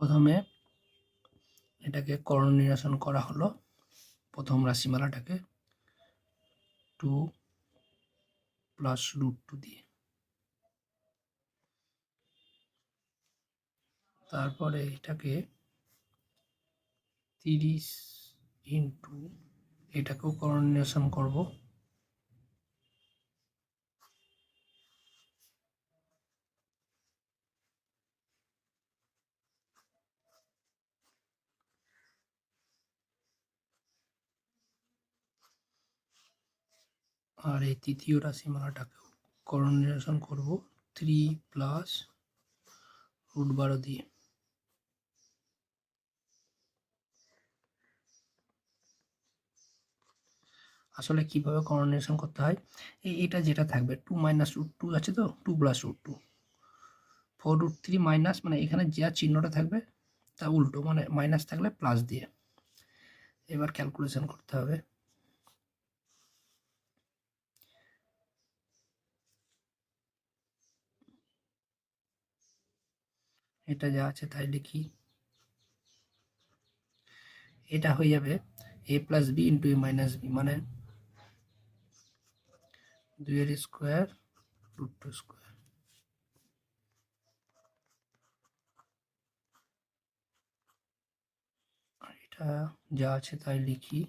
প্রথমে এটাকে করণ নিরসন করা হলো। প্রথম রাশিমালাটাকে টু প্লাস রুট টু দিয়ে। তারপরে এটাকে তিরিশ ইন্টু, এটাকেও করণ নিরসন করব। আর এই তৃতীয় রাশিমালাটাকেও করণ নিরসন করব। থ্রি প্লাস রুট বারো দিয়ে। আসলে কীভাবে করণেশন করতে হয়? এই এটা যেটা থাকবে টু মাইনাস রুট টু আছে তো? Two plus root two four root three minus মানে এখানে যা চিহ্নটা থাকবে, তা উল্টো। মানে মাইনাস থাকলে প্লাস দিয়ে। এবার ক্যালকুলেশন করতে হবে। এটা যা আছে তাই লিখি। এটা হয়ে যাবে A plus B into A minus B মানে দুইয়ের স্কোয়ার রুট টু স্কোয়ার এটা যা আছে তাই লিখি।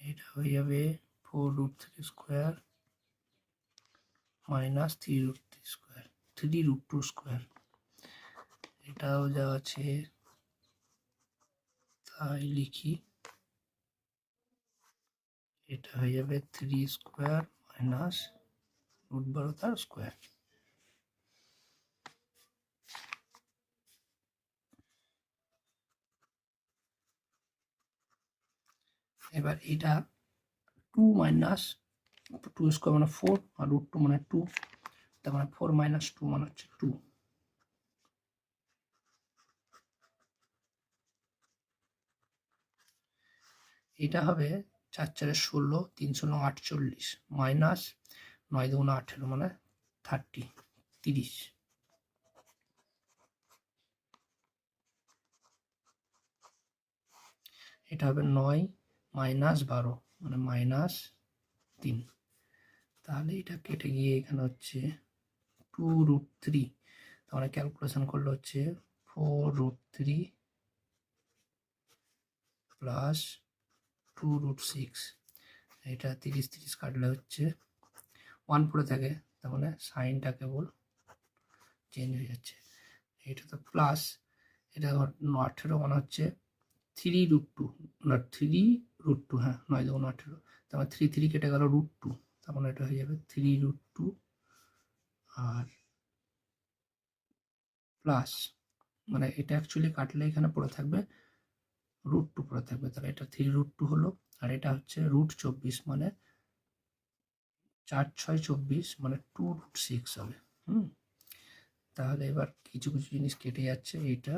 এটা হয়ে যাবে four root three square minus three root three square three root two square এটাও যা আছে, তাই লিখি। এটা হয়ে যাবে থ্রি স্কোয়ার মাইনাস রুট বারো তার স্কোয়ার এবার এটা টু মাইনাস টু স্কোয়ার মানে ফোর আর রুট টু মানে টু তার মানে ফোর মাইনাস টু মানে হচ্ছে টু এটা হবে চার চারে ষোলো, তিন ষোলো আটচল্লিশ মাইনাস নয় দুগুণ আঠেরো মানে থার্টি তিরিশ। এটা হবে নয় মাইনাস বারো মানে মাইনাস তিন। তাহলে এটা কেটে গিয়ে এখানে হচ্ছে টু রুট থ্রি তাহলে ক্যালকুলেশন করলে হচ্ছে four root three plus two root six এটা তিরিশ তিরিশ কাটলে হচ্ছে ওয়ান পড়ে থাকে মানে সাইনটা কেবল চেঞ্জ হয়ে যাচ্ছে। এটা তো প্লাস এটা আঠেরো মানে হচ্ছে থ্রি রুট টু না থ্রি রুট টু হ্যাঁ নয় দেখুন আঠেরো। তার মানে থ্রি থ্রি কেটে গেল রুট টু তার মানে এটা হয়ে যাবে থ্রি রুট টু আর প্লাস মানে এটা অ্যাকচুয়ালি কাটলে এখানে পড়ে থাকবে রুট টু পড়ে থাকবে। তাহলে এটা থ্রি রুট টু হলো, আর এটা হচ্ছে রুট চব্বিশ মানে চার ছয় চব্বিশ মানে টু রুট সিক্স হবে। হুম? তাহলে এবার কিছু কিছু জিনিস কেটে যাচ্ছে এইটা।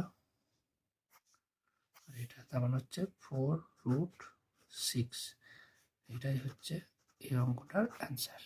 আর এটা তার মানে হচ্ছে ফোর রুট সিক্স এটাই হচ্ছে এই অঙ্কটার অ্যান্সার